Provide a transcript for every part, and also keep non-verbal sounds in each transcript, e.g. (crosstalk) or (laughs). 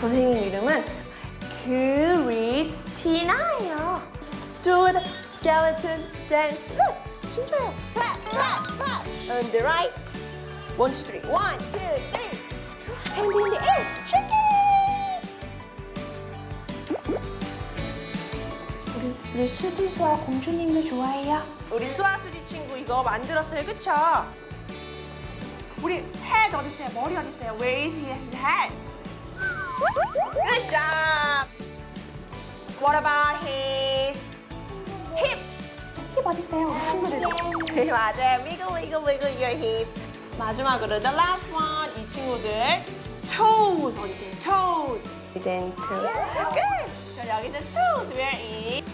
선생님 이름은 크리스티나예요. Do the skeleton dance. 춤춰요. Clap, clap, clap. On the right. One, two, three. One, two, three. Hand in the air. Shake it. 우리 우리 수지 수아 공주님을 좋아해요. 우리 수아 수지 친구 이거 만들었어요, 그쵸? 우리 head 어디 있어요? 머리 어디 있어요? Where is his head? Good job. What about his hip? 힙 있어요? 우리 친구들. 네 맞아요. Wiggle, wiggle, wiggle your hips. 마지막으로 the last one 이 친구들 toes 어디 있어요? toes. 이젠 toes. Good. 자 여기서 toes. Where is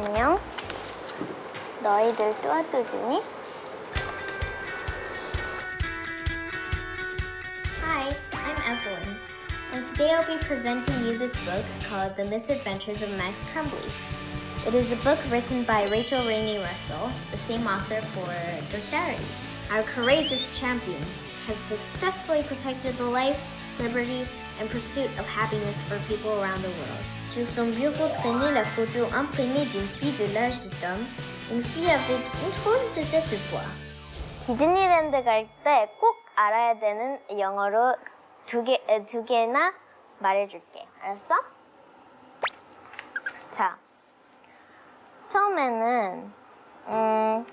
안녕. 너희들 뚜아뚜지니? Hi, I'm Evelyn, and today I'll be presenting you this book called The Misadventures of Max Crumbly. It is a book written by Rachel Rainey Russell, the same author for Dark Diaries. Our courageous champion has successfully protected the life, liberty, and pursuit of happiness for people around the world. Sur son bureau traînait la photo imprimée d'une fille de l'âge de Tom, une fille avec une drôle de tête de bois. 디즈니랜드 갈 때 꼭 알아야 되는 영어로 두 개, 에, 두 개나 말해줄게. 알았어? 자, 처음에는 음,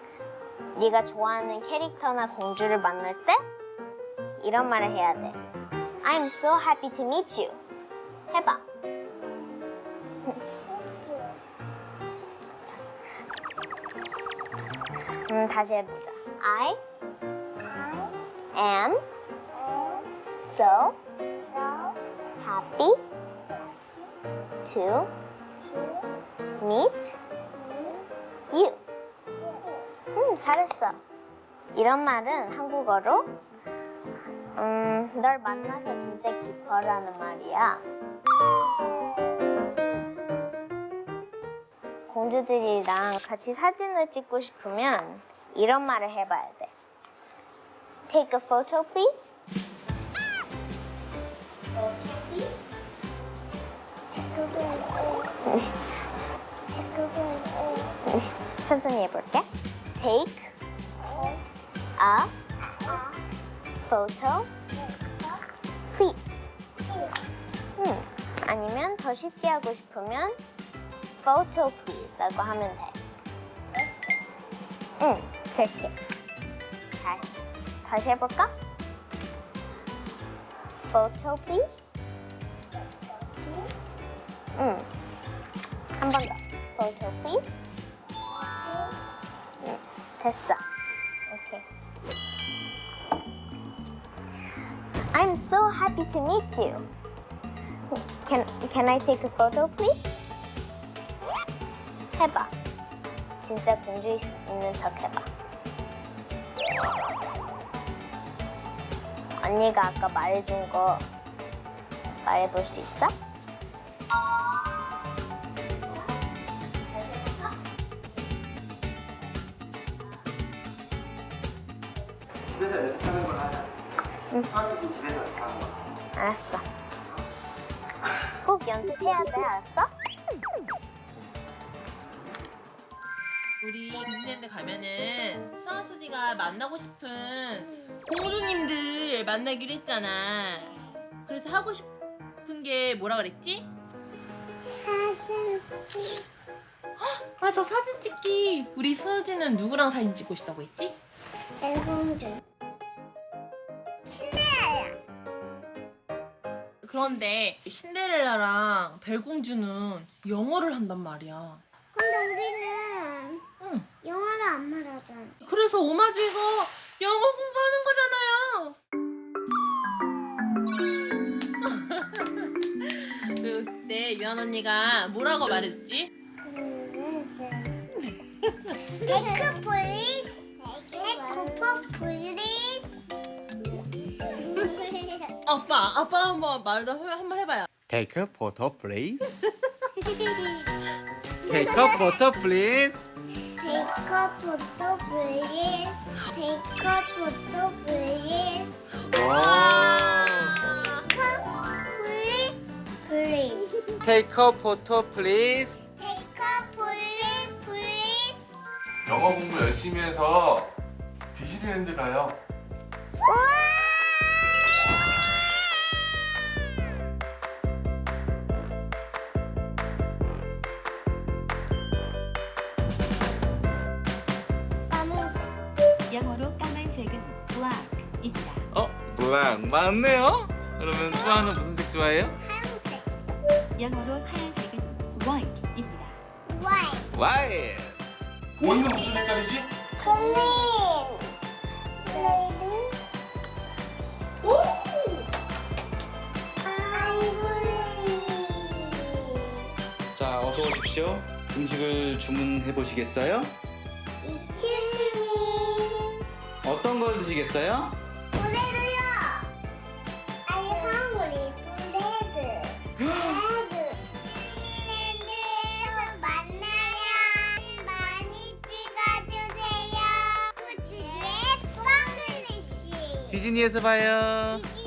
네가 좋아하는 캐릭터나 공주를 만날 때 이런 말을 해야 돼. I'm so happy to meet you. 해봐. 다시 해보자. I am so happy to meet you. 음, 잘했어. 이런 말은 한국어로 음, 널 만나서 진짜 기뻐라는 말이야. 공주들이랑 같이 사진을 찍고 싶으면 이런 말을 해봐야 돼. Take a photo, please. Photo, please. 천천히 해볼게. Take a photo, please. 음, 아니면 더 쉽게 하고 싶으면 photo please라고 하면 돼. 응, 그렇게. 잘했어. 다시 해볼까? Photo please. 응. 한 번 더. Photo please. 응, 됐어. 오케이. I'm so happy to meet you. Can can I take a photo, please? 해봐. 진짜 공주 있, 있는 척 해봐. 언니가 아까 말해준 거 말해볼 수 있어? 집에서 연습하는 걸 하자. 응. 선생님 집에서 연습하는 거. 알았어. 꼭 연습해야 돼, 알았어? 우리 디즈니랜드 가면은 수아 수지가 만나고 싶은 공주님들 만나기로 했잖아. 그래서 하고 싶은 게 뭐라 그랬지? 사진 찍. 맞아 사진 찍기. 우리 수지는 누구랑 사진 찍고 싶다고 했지? 공주. 그런데 신데렐라랑 벨공주는 영어를 한단 말이야. 근데 우리는 응. 영어를 안 말하잖아. 그래서 오마주에서 영어 공부하는 거잖아요. (laughs) 그때 예원 언니가 뭐라고 말해줬지? 테이크 플리즈. 테이크 플리즈. 아빠, 아빠 한번 말도 해- 한번 해봐요. Take a photo, please. (laughs) Take a photo, please. Take a photo, please. Take a photo, please. 아. Please, please. Take a photo, please. Take a please, please. 영어 공부 열심히 해서 디즈니랜드 가요. 까먹 영어로 까만색은 black입니다. 어, 블랙 맞네요. 그러면 수아는 무슨 색 좋아해요? 하얀색. 영어로 하얀색은 white입니다. White. 와이. 오이는 무슨 색깔이지? green. 레드. 오! 아, 자, 어서 오십시오. 음식을 주문해 보시겠어요? 어떤 걸 드시겠어요? 브레드요. I'm hungry. 브레드. 브레드. 디즈니랜드에서 만나요. 많이 찍어주세요. 구지의 뻥글리시. 디즈니에서 봐요. 디즈니